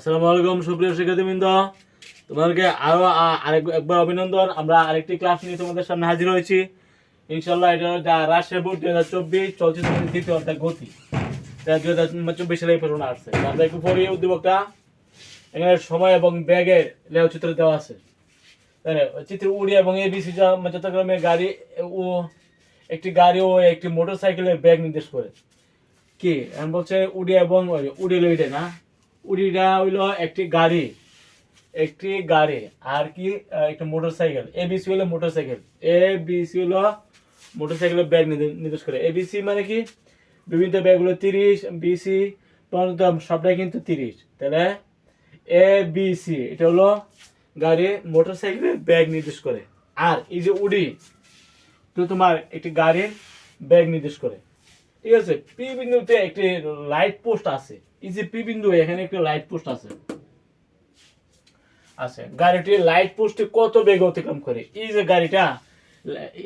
আসসালামু আলাইকুম, সুপ্রিয় শিক্ষার্থীবৃন্দ। তোমাদেরকে আরও, আ- আরেক, একবার অভিনন্দন। আমরা আরেকটি ক্লাস নিয়ে তোমাদের সামনে হাজির হয়েছি। ইনশাল্লাহ এটা রাজশাহী বোর্ড দুই হাজার চব্বিশ চলচ্চিত্র দ্বিতীয় অর্থাৎ গতি। দুই হাজার চব্বিশ সালে এই প্রশ্ন আসছে আমরা একটু পরে উদ্দীপকটা। এখানে সময় এবং ব্যাগের লেও চিত্র দেওয়া আছে? চিত্র উড়ি এবং এবিসি চট্টগ্রামের গাড়ি, ও একটি গাড়ি ও একটি মোটর সাইকেলের ব্যাগ নির্দেশ করে। কি? বলছে উডি এবং উডি লইডে না? উডিটা হইল একটি গাড়ি একটি গাড়ি, আর কি একটা মোটর সাইকেল এ এবিসি হলো মোটর সাইকেল এ বিসি হলো মোটর সাইকেলের ব্যাগ নির্দেশ করে। এ এবিসি মানে কি? বিভিন্ন ব্যাগগুলো তিরিশ বিসি পর্যন্ত সবটাই কিন্তু তিরিশ। তাহলে এ বিসি এটা হলো গাড়ি মোটর সাইকেলের ব্যাগ নির্দেশ করে। আর এই যে উডি, তো তোমার একটি গাড়ির ব্যাগ নির্দেশ করে। ঠিক আছে? পি বিন্দুতে একটি লাইট পোস্ট আছে। এই যে পি বিন্দু এখানে একটি লাইট পোস্ট আছে। আছে। গাড়িটি লাইট পোস্টে কত বেগ অতিক্রম করে? এই যে গাড়িটা,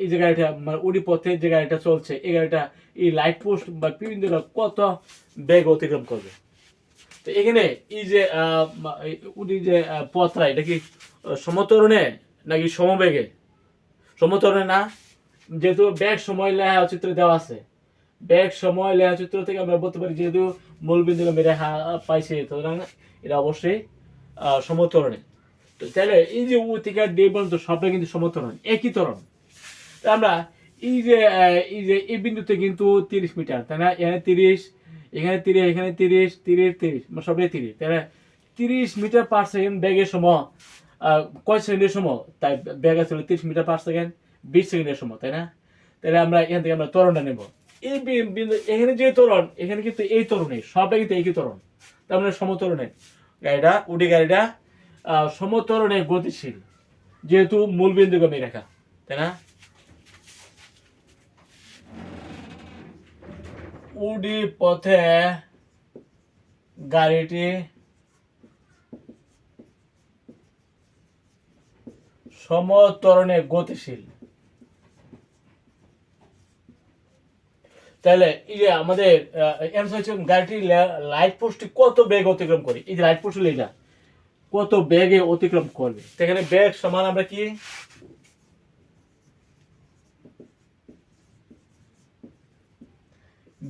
এই যে গাড়িটা মানে উড়ি পথে যে গাড়িটা চলছে, এই গাড়িটা, এই লাইট পোস্ট বা পি বিন্দুটা কত বেগ অতিক্রম করবে? তো এখানে এই যে উড়ি যে পথটা, এটা কি সমতরণে নাকি সমবেগে? সমতরণে না? যেহেতু ব্যাগ সময় লেখা চিত্র দেওয়া আছে। ব্যাগ সময় লেখা চিত্র থেকে আমরা বলতে পারি, যেহেতু মূল বিন্দু আমি রেখা পাইছি সুতরাং এটা অবশ্যই সমতরণে। তো তাহলে এই যে উ থেকে ডে পর্যন্ত সবটা কিন্তু সমতরণ, একই তরণ আমরা এই যে এই যে এই বিন্দুতে কিন্তু তিরিশ মিটার, তাই না? এখানে তিরিশ এখানে তিরিশ এখানে তিরিশ তিরিশ তিরিশ মানে সবটাই তিরিশ। তাহলে তিরিশ মিটার পার সেকেন্ড ব্যাগের সময় কয় সেকেন্ডের সময়? তাই ব্যাগ আছে তিরিশ মিটার পার সেকেন্ড, বিশ সেকেন্ডের সময়, তাই না? তাহলে আমরা এখান থেকে আমরা ত্বরণটা নেব। এই এখানে যে ত্বরণ এখানে কিন্তু এই ত্বরণে সবটা কিন্তু একই ত্বরণ তার মানে সমতরণে। গাড়িটা উডি গাড়িটা সমতরণে, গতিশীল। যেহেতু মূল বিন্দুগামী রেখা, তাই না? উডি পথে গাড়িটি সমতরণে, গতিশীল। তাহলে এই যে আমাদের গাড়িটি লাইট পোস্টটি কত বেগ অতিক্রম করে? এই যে লাইট পোস্ট লেজা কত বেগে অতিক্রম করবে? সেখানে বেগ সমান আমরা কি?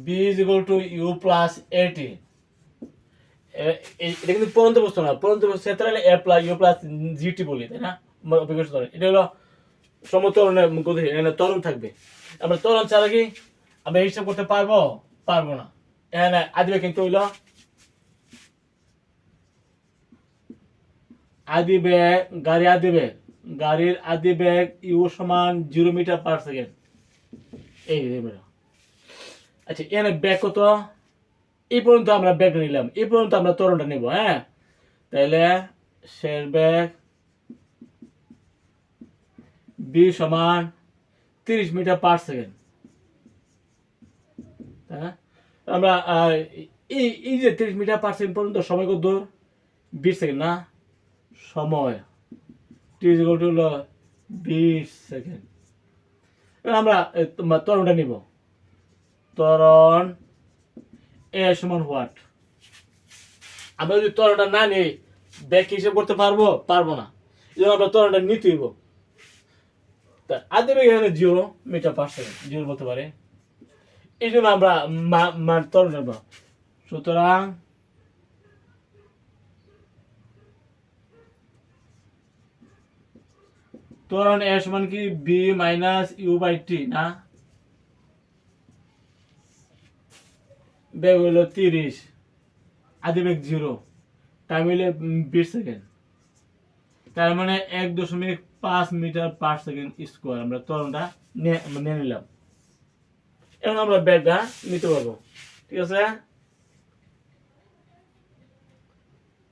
V is equal to u plus at এটা কিন্তু পরন্ত বস্তু না, পরন্ত বস্তু ক্ষেত্রে a plus u plus gt বলি, তাই না। এটা হলো সমতরণের গতি এখানে তরণ থাকবে। আমরা তরণ ছাড়া কি? আমরা হিসাব করতে পারব? পারব না। এখানে আদিবে কিন্তু হইল। আদি ব্যাগ গাড়ি আদি ব্যাগ গাড়ির আদি ব্যাগ ইউ সমান জিরো মিটার পার সেকেন্ড। এই আচ্ছা এখানে ব্যাগ কত? এই পর্যন্ত আমরা ব্যাগ নিলাম। এই পর্যন্ত আমরা তরণটা নিব হ্যাঁ? তাহলে শেষ ব্যাগ। বি সমান তিরিশ মিটার পার সেকেন্ড। হ্যাঁ? আমরা এই এই যে তিরিশ মিটার পার সেকেন্ড পর্যন্ত সময় কত বিশ সেকেন্ড না? সময়। ইজ টু হলো বিশ সেকেন্ড আমরা ত্বরণটা নিব। তরণ এ সমান হোয়াট আমরা যদি তরণটা না নিই ব্যাক হিসেব করতে পারব? পারব না। এই জন্য আমরা তরণটা নিতে হইব। তা, আদি এখানে zero metre per second zero বলতে পারে। এই জন্য আমরা মা- মান ত্বরণ নেব সুতরাং ত্বরণ এ সমান কি? V minus u by t না? বেগ হইল তিরিশ, আদি বেগ জিরো। টাইম হইলে বিশ সেকেন্ড তার মানে এক দশমিক পাঁচ মিটার পার সেকেন্ড স্কোয়ার আমরা ত্বরণটা নিয়ে নিলাম। এখন আমরা ব্যাগটা নিতে পারব। ঠিক আছে?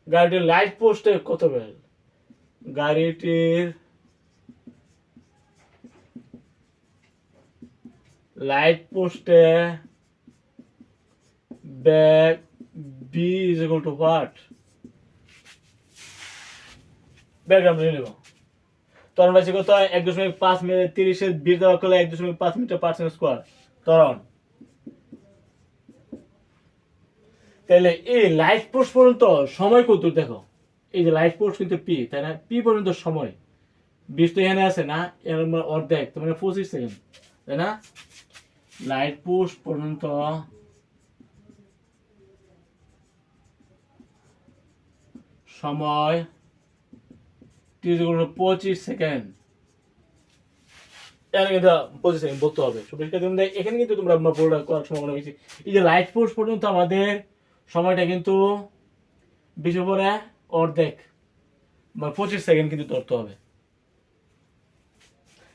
গাড়িটির লাইট পোস্টে কত বেল গাড়িটির লাইট পোস্টে ব্যাগ বি ইজ টু হোয়াট ব্যাগ আমরা নিয়ে নেব। তরণ রাশি কত? এক দশমিক পাঁচ মিটার তিরিশের বিশ দেওয়া করলে এক দশমিক পাঁচ মিটার পার সেকেন্ড স্কোয়ার তরণ। তাহলে এই লাইট পোস্ট পর্যন্ত সময় কত দেখো? এই যে লাইট পোস্ট কিন্তু পি তাই না? পি পর্যন্ত সময়। বিশ তো এখানে আছে না? এর অর্ধেক মানে পঁচিশ সেকেন্ড তাই না? লাইট পোস্ট পর্যন্ত সময় পঁচিশ সেকেন্ড এখানে কিন্তু পঁচিশ সেকেন্ড বলতে হবে। সুপ্রিয় শিক্ষার্থী, এখানে কিন্তু তোমরা পুরোটা করার মনে হয়েছে এই যে লাইট পর্যন্ত আমাদের সময়টা কিন্তু বিশ অর্ধেক বা পঁচিশ সেকেন্ড কিন্তু ধরতে হবে।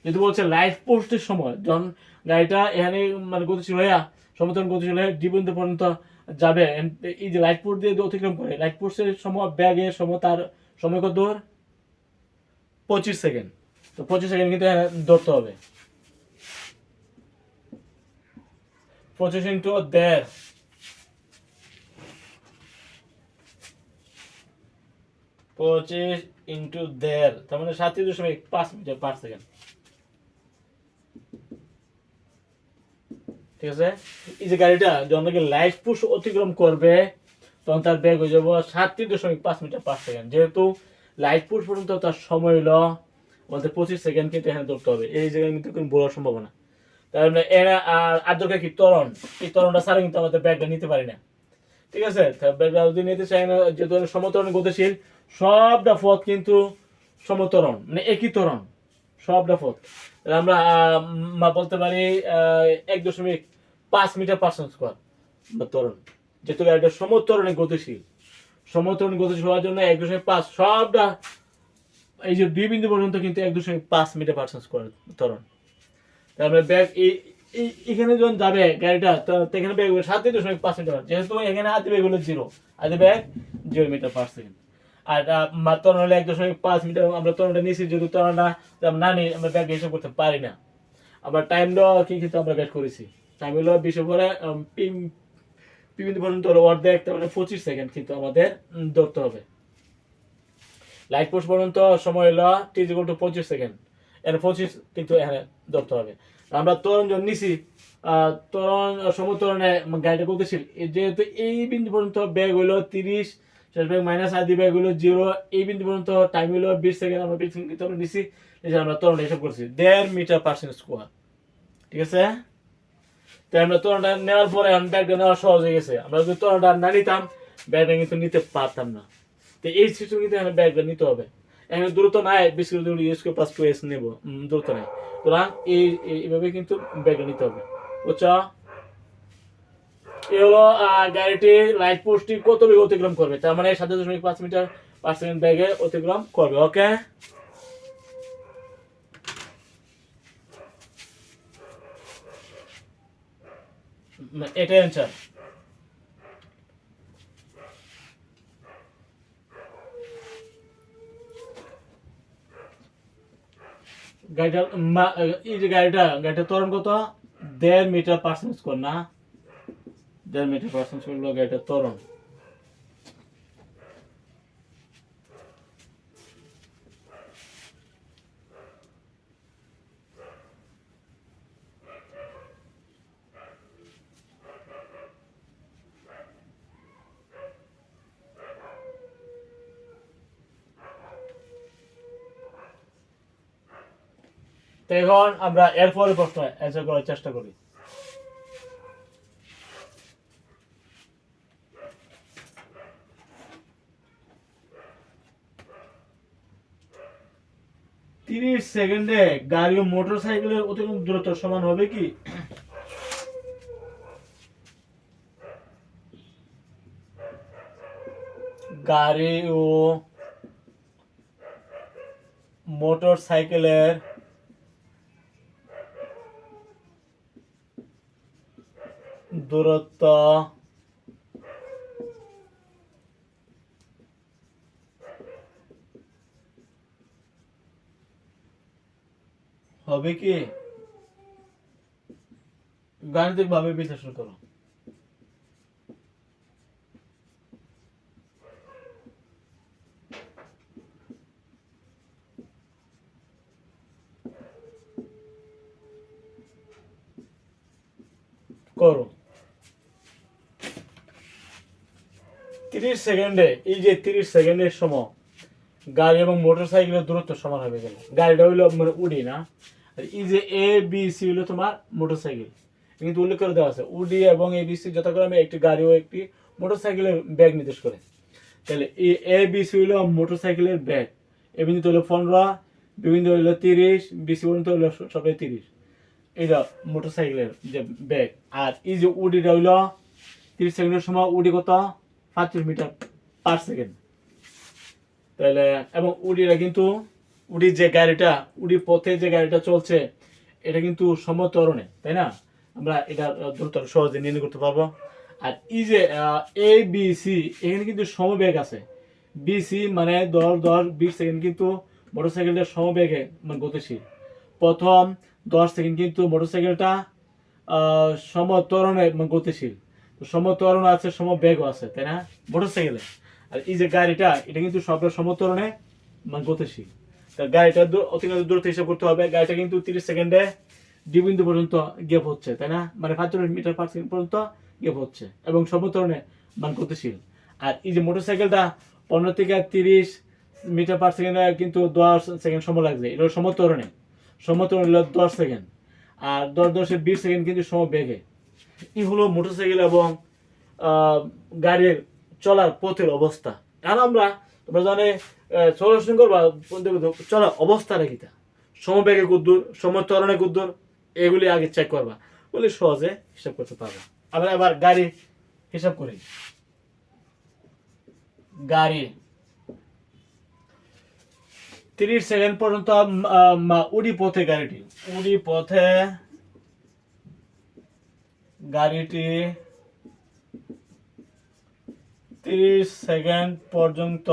যেহেতু বলছে লাইট পোস্টের সময় যখন গাড়িটা এখানে মানে গতিশীল হইয়া সমতল গতিশীল হয়ে জীবন্ত পর্যন্ত যাবে। এই যে লাইট পোস্ট দিয়ে অতিক্রম করে লাইট পোস্টের সময় ব্যাগের সময় তার সময় কত? পঁচিশ সেকেন্ড। তো পঁচিশ সেকেন্ড কিন্তু এখানে ধরতে হবে। পঁচিশ ইন্টু দেড়। পঁচিশ ইন্টু দেড়, তার মানে সাতই দশমিক পাঁচ মিটার সেকেন্ড। ঠিক আছে? এই যে গাড়িটা, যখন নাকি লাইট অতিক্রম করবে, তখন তার বেগ হয়ে যাব সাতটি দশমিক পাঁচ মিটার পার সেকেন্ড। যেহেতু লাইট পুশ পর্যন্ত তার সময় হলো আমাদের পঁচিশ সেকেন্ড কিন্তু এখানে ধরতে হবে। এই জায়গায় কিন্তু কোনো বলার সম্ভাবনা। মানে এরা আর দরকার কি? ত্বরণ। এই ত্বরণটা ছাড়া কিন্তু আমাদের ব্যাগটা নিতে পারি না। ঠিক আছে? ব্যাগটা যদি নিতে চাই না যেহেতু সমতরণ গতিশীল, সবটা পথ কিন্তু সমতরণ মানে একই ত্বরণ। সবটা পথ আমরা বলতে পারি এক দশমিক পাঁচ মিটার পার্সেন্ট স্কোয়ার বা ত্বরণ। যেহেতু গাড়িটা সমতরণে গতিশীল। সমতরণ গতিশীল হওয়ার জন্য এক দশমিক পাঁচ, সবটা এই যে দুই বিন্দু পর্যন্ত কিন্তু এক দশমিক পাঁচ মিটার পার্সেন্ট স্কোয়ার ত্বরণ। তারপরে ব্যাগ এই এখানে যখন যাবে গাড়িটা এখানে ব্যাগ হবে সাত দশমিক পাঁচ মিটার যেহেতু এখানে আদি ব্যাগ হলো জিরো আদি ব্যাগ জিরো মিটার পার সেকেন্ড আর আহ, ত্বরণ হলে এক দশমিক পাঁচ মিটার আমরা ত্বরণটা নিয়েছি যেহেতু ত্বরণটা আমরা না নিই আমরা ব্যাগ হিসাব করতে পারি না। আবার টাইমটা কি কিন্তু আমরা ব্যাগ করেছি। টাইম হলো বিশ পরে বিভিন্ন পর্যন্ত অর্ধেক তার মানে পঁচিশ সেকেন্ড কিন্তু আমাদের ধরতে হবে। লাইট পোস্ট পর্যন্ত সময় হলো টি ইকুয়াল টু পঁচিশ সেকেন্ড এর পঁচিশ কিন্তু এখানে ধরতে হবে। আমরা তরণ যখন নিছি তরণ সমতরণে গাড়িটা করতেছিল যেহেতু এই বিন্দু পর্যন্ত ব্যাগ হলো তিরিশ, শেষ ব্যাগ মাইনাস আদি ব্যাগ হলো জিরো এই বিন্দু পর্যন্ত টাইম হলো বিশ সেকেন্ড আমরা বিশ সেকেন্ড আমরা নিছি যে আমরা তরণ হিসাব করছি, দেড় মিটার পার্সেন্ট স্কোয়ার ঠিক আছে? তাই আমরা তরণটা নেওয়ার পরে ব্যাগটা নেওয়া সহজ হয়ে গেছে। আমরা যদি তরণটা না নিতাম ব্যাগটা কিন্তু নিতে পারতাম না। তো এই সিস্টেম কিন্তু এখানে ব্যাগটা নিতে হবে। এখানে দূরত্ব নাই বেশি করে ইউজ করে প্লাস টু এস নেব। উম, দূরত্ব নাই। সুতরাং এই এই- এইভাবে কিন্তু ব্যাগটা নিতে হবে। বুঝছ? এই হলো গাড়িটি লাইট পোস্টটি কত বেগে অতিক্রম করবে? তার মানে সাত দশমিক পাঁচ মিটার পার সেকেন্ড ব্যাগে অতিক্রম করবে ওকে এটাই অ্যান্সার গাড়িটা এই গাড়িটা তরণ কত? দেড় মিটার পার্সেন্ট স্কোর না। দেড় মিটার পার্সেন্ট স্কোর হলো গাড়িটা এখন আমরা এরপরে প্রশ্ন অ্যান্সার করার চেষ্টা করি। তিরিশ সেকেন্ডে গাড়ি ও মোটর সাইকেলের অতিক্রম দূরত্ব সমান হবে কি? গাড়ি ও মোটর সাইকেলের দূরত্ব। হবে কি? গাণিতিক ভাবে বিশ্লেষণ করো। করো। তিরিশ সেকেন্ডে, এই যে তিরিশ সেকেন্ডের সময় গাড়ি এবং মোটর সাইকেলের দূরত্ব সমান হবে গেল গাড়িটা হইল মানে উডি না? আর এই যে এ বি সি হইল তোমার মোটর সাইকেল কিন্তু উল্লেখ করে দেওয়া আছে, উডি এবং এ বি সি যথাক্রমে একটি গাড়ি ও একটি মোটর সাইকেলের ব্যাগ নির্দেশ করে। তাহলে এই এ বি সি হইল মোটর সাইকেলের ব্যাগ। এ বিন্দু হইল পনেরো বিভিন্ন হইল তিরিশ বিসি পর্যন্ত হইল সবাই তিরিশ। এইটা মোটর সাইকেলের যে ব্যাগ। আর এই যে উডিটা হইল তিরিশ সেকেন্ডের সময় উডি কত? পাঁচচল্লিশ মিটার পার সেকেন্ড তাহলে এবং উডিটা কিন্তু উডির যে গাড়িটা উডির পথে যে গাড়িটা চলছে এটা কিন্তু সমতরণে তাই না? আমরা এটা দ্রুত সহজে নির্ণয় করতে পারব। আর এই যে এ বি সি এখানে কিন্তু সমবেগ আছে। বিসি মানে দশ দশ বিশ সেকেন্ড কিন্তু মোটরসাইকেলটা সমবেগে মানে গতিশীল। প্রথম দশ সেকেন্ড কিন্তু মোটরসাইকেলটা আহ, সমত্বরণে মানে গতিশীল। তো সমত্বরণ আছে সমবেগও আছে, তাই না? মোটরসাইকেলে আর এই যে গাড়িটা, এটা কিন্তু সব সমত্বরণে মানে গতিশীল। তা গাড়িটা অতিরিক্ত দূরত্ব হিসাব করতে হবে। গাড়িটা কিন্তু তিরিশ সেকেন্ডে ডি বিন্দু পর্যন্ত গেপ হচ্ছে, তাই না? মানে পাঁচচল্লিশ মিটার পার সেকেন্ড পর্যন্ত গেপ হচ্ছে এবং সমত্বরণে মান গতিশীল। আর এই যে মোটরসাইকেলটা পনেরো থেকে তিরিশ মিটার পার সেকেন্ডে কিন্তু দশ সেকেন্ড সময় লাগছে। এটা হলো সমত্বরণে সমত্বরণ দশ সেকেন্ড। আর দশ দশে বিশ সেকেন্ড কিন্তু সময় বেগে এই হলো মোটরসাইকেল এবং গাড়ির চলার পথের অবস্থা। আর আমরা, তোমরা জানে চলাচল করবা চলার অবস্থা রেখিতা সমবেগে কুদ্দুর সমত্বরণে কুদ্দুর, এগুলি আগে চেক করবা। বলে সহজে হিসাব করতে পারবা। আমরা এবার গাড়ি হিসাব করি। গাড়ি। তিরিশ সেকেন্ড পর্যন্ত উড়ি পথে গাড়িটি। উড়ি পথে গাড়িটি তিরিশ সেকেন্ড পর্যন্ত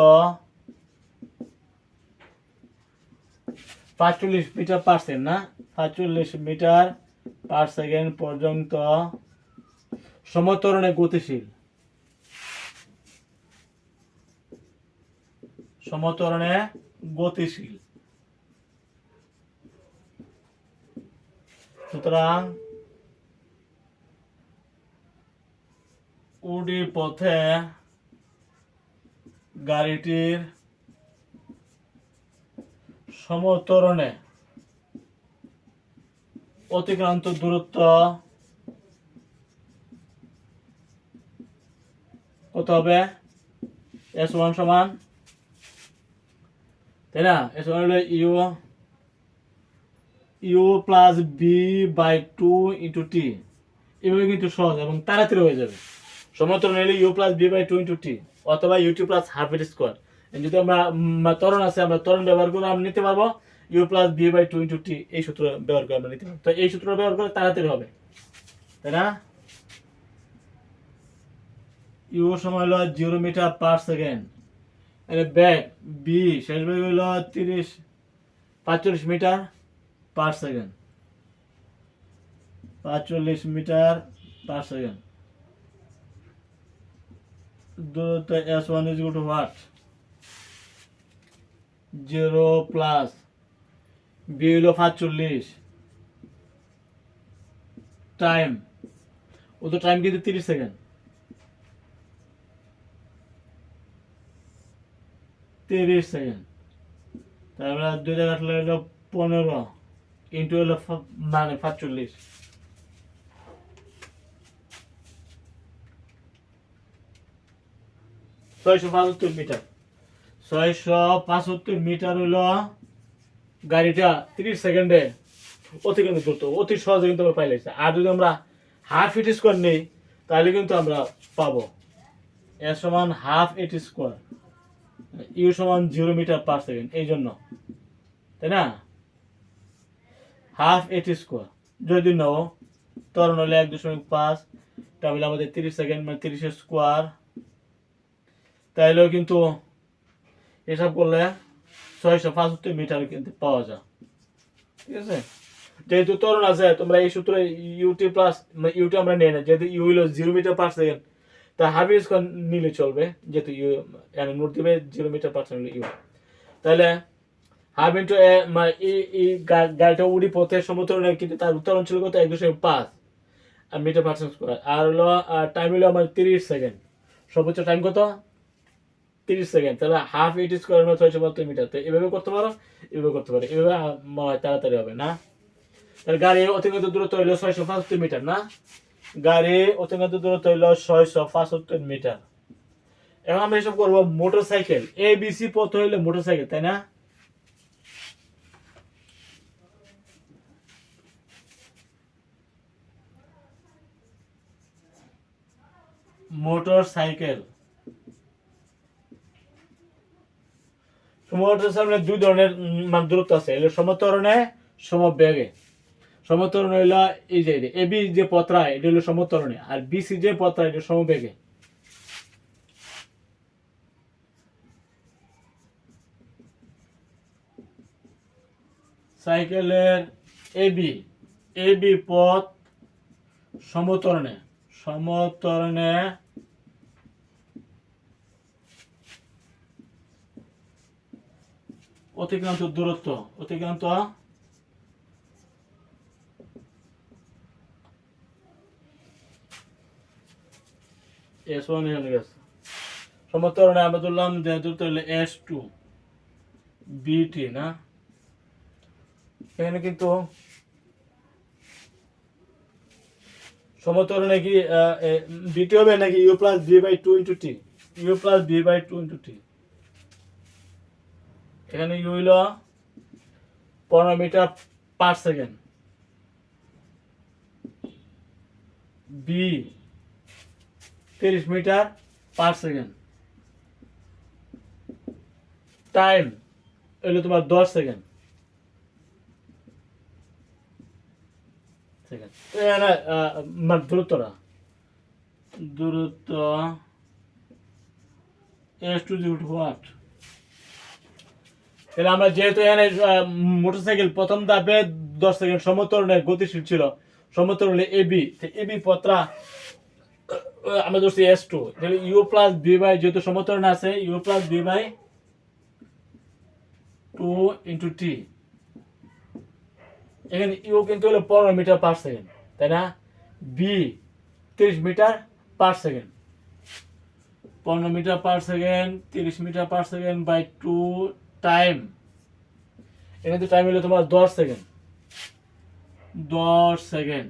পাঁচচল্লিশ মিটার পার সেকেন্ড না? পাঁচচল্লিশ মিটার পার সেকেন্ড পর্যন্ত সমতরণে গতিশীল। সমতরণে গতিশীল। সুতরাং উডি পথে গাড়িটির সমতরণে অতিক্রান্ত দূরত্ব কত হবে? এস ওয়ান সমান তাই না? এস ওয়ান হলো u u plus v by two into t এভাবে কিন্তু সহজ এবং তাড়াতাড়ি হয়ে যাবে। সমতরণ হলে u plus v by two into t অথবা ইউ প্লাস হাফ এর স্কোয়ার যদি আমরা উম, ত্বরণ আছে আমরা ত্বরণ ব্যবহার করে আমরা নিতে পারব। U plus v by two into t এই সূত্র ব্যবহার করে আমরা নিতে পারব। তো এই সূত্র ব্যবহার করে তাড়াতাড়ি হবে। তাই না? ইউ সময় হলো জিরো মিটার পার সেকেন্ড ব্যাগ বি শেষ ব্যাগ হলো তিরিশ পাঁচচল্লিশ মিটার পার সেকেন্ড পাঁচচল্লিশ মিটার পার সেকেন্ড দূরত্ব s one is to what zero plus v হলো পাঁচচল্লিশ টাইম ও তো টাইম কিন্তু তিরিশ সেকেন্ড তিরিশ সেকেন্ড তারপরে দুই জায়গা হলো পনেরো. ইন্টু হলো মানে পাঁচচল্লিশ ছয়শো পঁচাত্তর মিটার। ছয়শো পঁচাত্তর মিটার হলো গাড়িটা তিরিশ সেকেন্ডে অতিক্রম করতো, অতি সহজে কিন্তু আমরা পাইলেছি। আর যদি আমরা হাফ ইট স্কোয়ার নেই, তাহলে কিন্তু আমরা পাবো। এর সমান হাফ এইট স্কোয়ার ইউ সমান জিরো মিটার পার সেকেন্ড এই জন্য। তাই না? হাফ এইট স্কোয়ার যদি নাও, তরণ হলে এক দশমিক পাঁচ, তাহলে আমাদের তিরিশ সেকেন্ড মানে তিরিশের স্কোয়ার তাইলেও কিন্তু এসব করলে ছয়শো পঁচাত্তর মিটার কিন্তু পাওয়া যায়। ঠিক আছে? যেহেতু তরুণ আছে, তোমরা এই সূত্রে ইউটি প্লাস ইউটি আমরা নেই না, যেহেতু ইউ হলো জিরো মিটার পার সেকেন্ড তা হাফ নিলে চলবে, যেহেতু ইউ নোট দিবে zero metre per second u তাহলে হাফ ইন্টু এই গাড়িটা উড়ি পথে সমতরণে কিন্তু তার উত্তরণ ছিল কত? এক দশমিক পাঁচ আর মিটার পার সেকেন্ড আর হলো টাইম হলো আমার তিরিশ সেকেন্ড সর্বোচ্চ টাইম কত? তিরিশ সেকেন্ড, তাহলে হাফ ইট স্কোয়ার মানে ছয়শো বাহাত্তর মিটার তো এভাবে করতে পারো, এভাবে করতে পারো, এভাবে তাড়াতাড়ি হবে, না? তাহলে গাড়ি অতিরিক্ত দূরত্ব হইল ছয়শো পঁচাত্তর মিটার না? গাড়ি অতিরিক্ত দূরত্ব হইল ছয়শো পঁচাত্তর মিটার এখন আমরা এসব করব মোটর সাইকেল এ বিসি পথ হইলে মোটর সাইকেল তাই না? মোটর সাইকেল মোটর সাইকেলের দুই ধরনের মানে দূরত্ব আছে। এগুলো সমতরণে, সমবেগে। সমতরণ হইল এই যে এ, বি, যে পত্রা, এটা হলো সমতরণে। আর বিসি যে পত্রা, এটা সমবেগে। সাইকেলের এবি এবি পথ সমতরণে। সমতরণে অতিক্রান্ত দূরত্ব, অতিক্রান্ত এস ওয়ান এখানে গেছে। সমতরণে যে দূরত্ব হলো এস টু বিটি না? এখানে কিন্তু সমতরণে কি বিটি হবে নাকি u plus v by two into t u plus v by two into t এখানে ইউ হইল? পনেরো মিটার পার সেকেন্ড বি তিরিশ মিটার পার সেকেন্ড টাইম হইল তোমার দশ সেকেন্ড মানে দূরত্বটা। দূরত্ব এস টু টু হোয়াট তাহলে আমরা যেহেতু এখানে মোটরসাইকেল প্রথম ধাপে দশ সেকেন্ড সমতরণে গতিশীল ছিল, সমতরণে এবি এবি পত্রা আমরা ধরছি এস টু তাহলে ইউ প্লাস বি বাই যেহেতু সমতরণ আছে u plus v by two into t এখানে ইউ কিন্তু হলো পনেরো মিটার পার সেকেন্ড তাই না? বি তিরিশ মিটার পার সেকেন্ড পনেরো মিটার পার সেকেন্ড তিরিশ metre per second by two time. এখানে টাইম হলো তোমার দশ সেকেন্ড। দশ সেকেন্ড।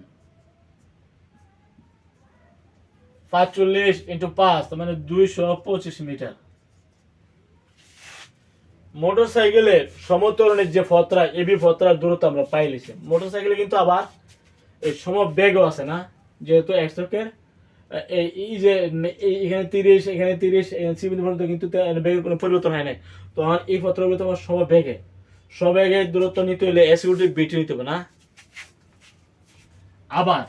পাঁচচল্লিশ ইন্টু পাঁচ মানে দুইশো পঁচিশ মিটার। মোটর সাইকেলের সমতরণের যে ফতরা এবি ফতরার দূরত্ব আমরা পাইলিছি মোটর সাইকেলে কিন্তু আবার এই সম বেগও আছে না? যেহেতু একশকের এই যে এখানে তিরিশ এখানে তিরিশ পর্যন্ত কিন্তু বেগের কোনো পরিবর্তন হয় নাই। তখন এই ফতরাগুলো তোমার সম বেগে। সবেগে দূরত্ব নিতে হলে নিতে হবে না? আবার।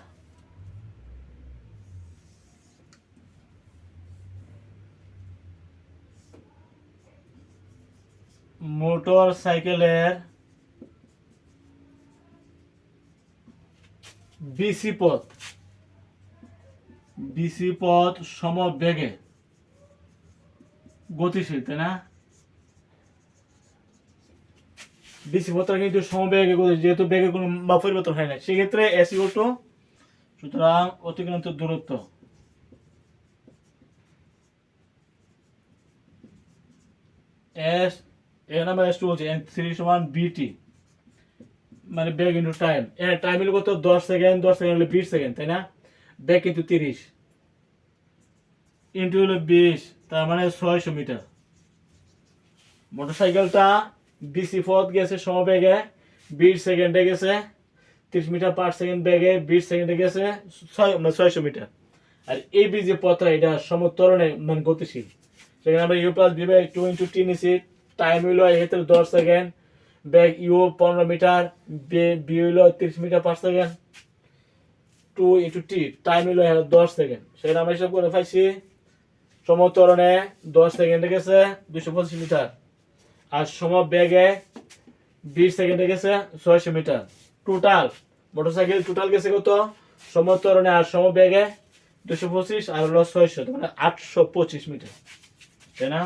মোটর সাইকেলের বিসি পথ। বিসি পথ সমবেগে। গতিশীল, তাই না? বিসি পথটা কিন্তু সমবেগে গতি যেহেতু বেগে কোনো বা পরিবর্তন হয় না। সেক্ষেত্রে এসি অটো সুতরাং অতিক্রান্ত দূরত্ব। এস এখানে আমরা এস টু বলছি এন থ্রি সমান বিটি মানে ব্যাগ ইন্টু টাইম টাইম হলো কত দশ সেকেন্ড দশ সেকেন্ড হলো বিশ সেকেন্ড, তাই না? ব্যাগ কিন্তু তিরিশ। ইন্টু হলো বিশ, তার মানে ছয়শো মিটার। মোটরসাইকেলটা বিসি পথ গেছে, সমবেগে, বিশ সেকেন্ডে গেছে, তিরিশ মিটার পার সেকেন্ড ব্যাগে বিশ সেকেন্ডে গেছে, ছয় মানে ছয়শো মিটার। আর এই বি যে পথটা এটা সমতরণে মানে গতিশীল। সেখানে আমরা u plus v two into t নিছি টাইম হইল এক্ষেত্রে দশ সেকেন্ড ব্যাগ ইউ পনেরো মিটার বি হইল তিরিশ metre per second two into t time এখানে দশ সেকেন্ড সেখানে আমরা হিসাব করে পাইছি, সমতরণে দশ সেকেন্ডে গেছে দুশো পঁচিশ মিটার। আর সম ব্যাগে বিশ সেকেন্ডে গেছে ছয়শো মিটার। টোটাল মোটরসাইকেল টোটাল গেছে কত? সমতরণে আর সম ব্যাগে দুশো পঁচিশ আর হলো ছয়শো মানে আটশো পঁচিশ মিটার। তাই না?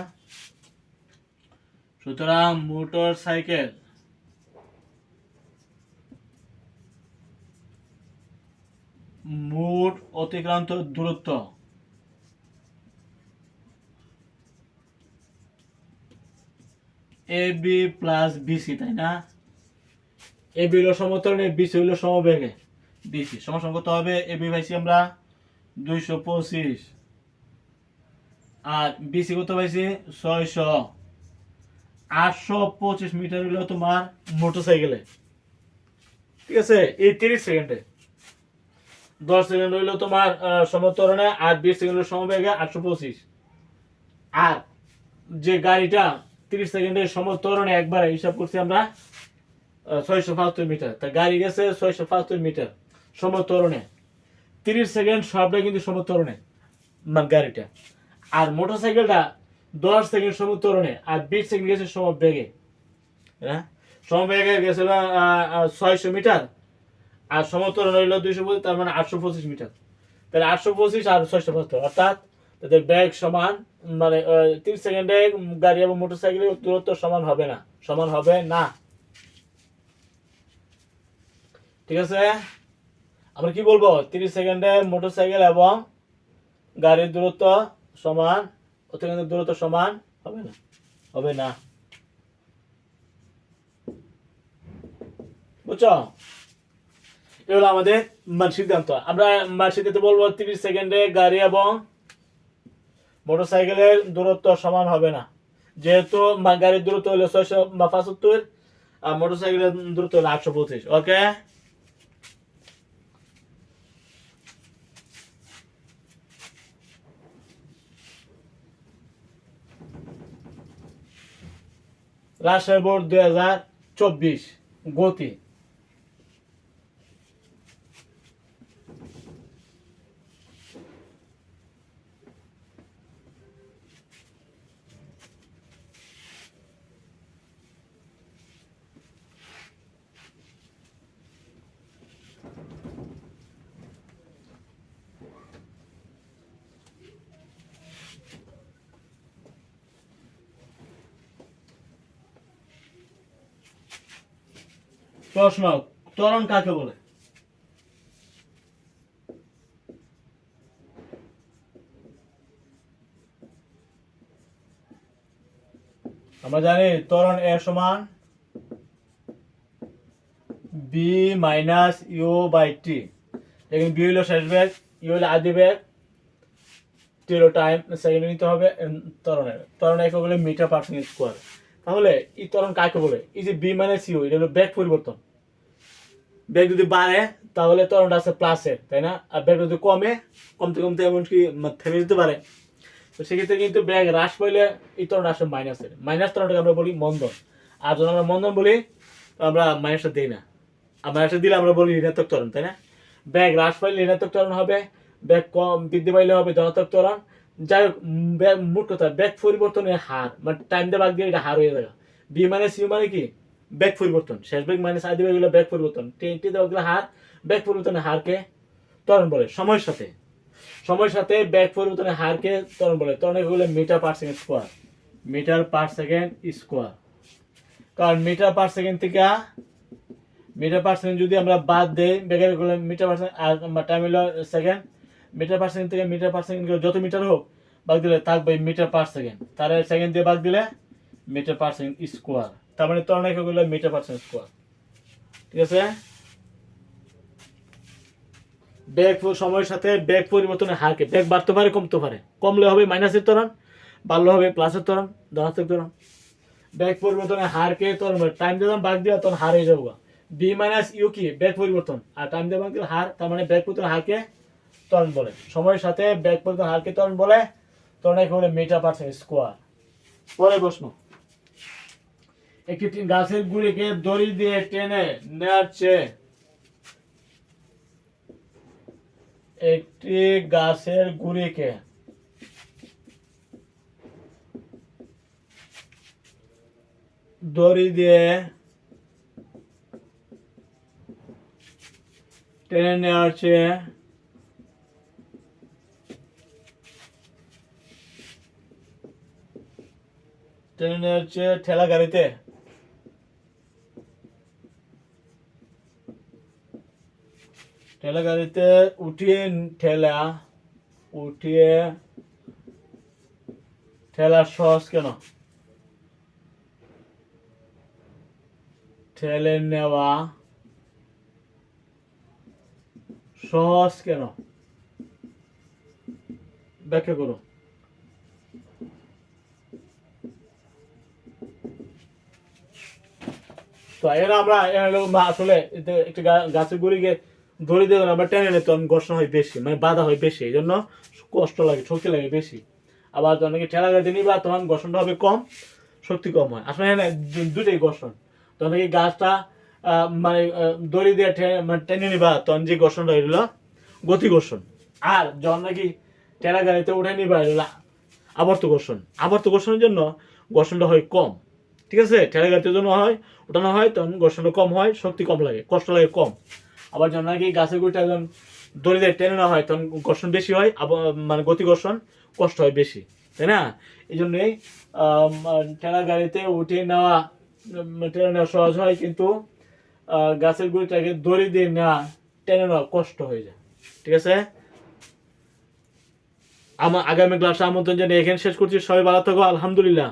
সুতরাং মোটর সাইকেল মোট অতিক্রান্ত দূরত্ব। এ, বি প্লাস বিসি তাই না? এ, বি হলো সমতরণে বিসি হলো সমবেগে। বিসি সমসংখ্য কত হবে এ, বি পাইছি আমরা দুইশো পঁচিশ। আর বিসি কত পাইছি ছয়শো। আটশো পঁচিশ মিটার হলো তোমার মোটর সাইকেলে ঠিক আছে? এই তিরিশ সেকেন্ডে। দশ সেকেন্ড হইল তোমার সমতরণে আর বিশ সেকেন্ড সমবেগে আটশো পঁচিশ। আর যে গাড়িটা তিরিশ সেকেন্ডের সমতরণে একবার হিসাব করছি আমরা ছয়শো বাহাত্তর মিটার। তা গাড়ি গেছে ছয়শো বাহাত্তর মিটার সমতরণে। তিরিশ সেকেন্ড সবটা কিন্তু সমতরণে মানে গাড়িটা। আর মোটর সাইকেলটা দশ সেকেন্ড সমতরণে আর বিশ সেকেন্ড গেছে সমবেগে। হ্যাঁ? সমবেগে গেছিল ছয়শো মিটার। আর সমতরণ হইল দুইশো পঁচিশ, তার মানে আটশো পঁচিশ মিটার। তাহলে আটশো পঁচিশ আর ছয়শো বাহাত্তর অর্থাৎ তাদের ব্যাগ সমান মানে তিরিশ সেকেন্ডে গাড়ি এবং মোটর সাইকেলের দূরত্ব সমান হবে না, সমান হবে না। ঠিক আছে? আমরা কি বলব? তিরিশ সেকেন্ডে মোটর সাইকেল এবং গাড়ির দূরত্ব সমান অতিরিক্ত দূরত্ব সমান হবে না হবে না। বুঝছ? এটা হলো আমাদের মান সিদ্ধান্ত। আমরা মান সিদ্ধান্ত বলব তিরিশ সেকেন্ডে গাড়ি এবং মোটরসাইকেলের দূরত্ব সমান হবে না। যেহেতু গাড়ির দূরত্ব হলো ছয়শো পঁচাত্তর, আর মোটর সাইকেলের দূরত্ব হলো আটশো পঁচিশ। ওকে? রাজশাহী বোর্ড দুই হাজার চব্বিশ গতি। প্রশ্ন ত্বরণ কাকে বলে? আমরা জানি ত্বরণ এ সমান v minus u by t এখানে বি হলো শেষ ব্যাগ ইউ হলো আদি ব্যাগ টি হলো টাইম সেকেন্ড নিতে হবে উম, ত্বরণের। ত্বরণ একে বলে মিটার পার স্কোয়ার তাহলে এই ত্বরণ কাকে বলে? এই যে বি মাইনাস ইউ এটা হলো ব্যাগ পরিবর্তন। ব্যাগ যদি বাড়ে তাহলে ত্বরণটা আছে প্লাসের তাই না? আর ব্যাগ যদি কমে কমতে কমতে এমনকি থেমে যেতে পারে। তো সেক্ষেত্রে কিন্তু ব্যাগ হ্রাস পাইলে এই ত্বরণটা আসে মাইনাসের মাইনাস ত্বরণটাকে আমরা বলি মন্দন। আর যখন আমরা মন্দন বলি আমরা মাইনাসটা দিই না। আর মাইনাসটা দিলে আমরা বলি ঋণাত্মক ত্বরণ তাই না? ব্যাগ হ্রাস পাইলে ঋণাত্মক ত্বরণ হবে ব্যাগ কম বৃদ্ধি পাইলে হবে ধনাত্মক ত্বরণ। যাই হোক মোট কথা ব্যাগ পরিবর্তনের হার মানে টাইম দিয়ে বাদ দিয়ে এটা হার হয়ে যাবে। বি মানে সি মানে কি? ব্যাগ পরিবর্তন, শেষ ব্যাগ মাইনাস আদি ব্যাগ ব্যাগ পরিবর্তন। টি দেওয়া হার ব্যাগ পরিবর্তনের হারকে ত্বরণ বলে, সময়ের সাথে। সময়ের সাথে ব্যাগ পরিবর্তনের হারকে ত্বরণ বলে। ত্বরণে হলো metre per second square metre per second square কারণ মিটার পার সেকেন্ড থেকে মিটার পার সেকেন্ড যদি আমরা বাদ দেই ব্যাগেরগুলো মিটার পার সেকেন্ড আর টাইম হলো সেকেন্ড মিটার পার সেকেন্ড থেকে মিটার পার সেকেন্ড যত মিটার হোক, বাদ দিলে থাকবে মিটার পার সেকেন্ড তার সেকেন্ড দিয়ে বাদ দিলে মিটার পার সেকেন্ড স্কোয়ার তার মানে ত্বরণ একক হলো মিটার পার সেকেন্ড স্কোয়ার ঠিক আছে? ব্যাগ সময়ের সাথে ব্যাগ পরিবর্তনের হারকে ব্যাগ বাড়তে পারে, কমতে পারে। কমলে হবে মাইনাসের ত্বরণ, বাড়লে হবে প্লাসের ত্বরণ, ধনাত্মক ত্বরণ। ব্যাগ পরিবর্তনের হারকে বলে টাইম দিলাম বাদ দিয়ে তখন হার হয়ে যাব বি মাইনাস ইউ কি? ব্যাগ পরিবর্তন। আর টাইম দিয়ে বাদ দিলে হার, তার মানে ব্যাগ পরিবর্তনের হারকে ত্বরণ বলে। সময়ের সাথে ব্যাগ পরিবর্তন হারকে ত্বরণ বলে। ত্বরণ একে বলে মিটার পার্সেন্ট স্কোয়ার পরে প্রশ্ন। একটি গাছের গুড়িকে দড়ি দিয়ে টেনে নেওয়ার চেয়ে একটি গাছের গুড়িকে দড়ি দিয়ে টেনে নেওয়ার চেয়ে নেওয়ার চেয়ে ঠেলা গাড়িতে ঠেলা গাড়িতে উঠিয়ে ঠেলা উঠিয়ে ঠেলা সহজ কেন? ঠেলে নেওয়া সহজ কেন? ব্যাখ্যা করো তো এর আমরা আসলে একটা গাছের গুড়িকে দড়ি দিয়ে আমরা টেনে নিই তখন ঘর্ষণ হয় বেশি মানে বাধা হয় বেশি, এই জন্য কষ্ট লাগে, শক্তি লাগে বেশি। আবার যখন নাকি ঠেলা গাড়িতে নিবা, তখন ঘর্ষণটা হবে কম, শক্তি কম হয়। আসলে হ্যাঁ দুটোই ঘর্ষণ। তখন নাকি গাছটা মানে দড়ি দিয়ে মানে টেনে নিবা, তখন যে ঘর্ষণটা হইল গতি ঘর্ষণ। আর যখন নাকি ঠেলা গাড়িতে উঠে নিবা হইল আবর্ত ঘর্ষণ। আবর্ত ঘর্ষণের জন্য ঘর্ষণটা হয় কম। ঠিক আছে? ঠেলা গাড়িতে জন্য হয় ওটা না হয়, তখন ঘর্ষণটা কম হয়, শক্তি কম লাগে, কষ্ট লাগে কম। আবার যখন নাকি গাছের গুড়িটা যখন দড়ি দিয়ে টেনে না হয়, তখন ঘর্ষণ বেশি হয়, আবার মানে গতি ঘর্ষণ কষ্ট হয় বেশি, তাই না? এই জন্যই ঠেলা গাড়িতে উঠে নেওয়া টেনে নেওয়া সহজ হয়, কিন্তু গাছের গুড়িটাকে দড়ি দিয়ে নেওয়া, টেনে নেওয়া কষ্ট হয়ে যায়, ঠিক আছে? আমার আগামী ক্লাসে আমন্ত্রণ জানিয়ে এখানে শেষ করছি। সবাই ভালো থাকো, আলহামদুলিল্লাহ।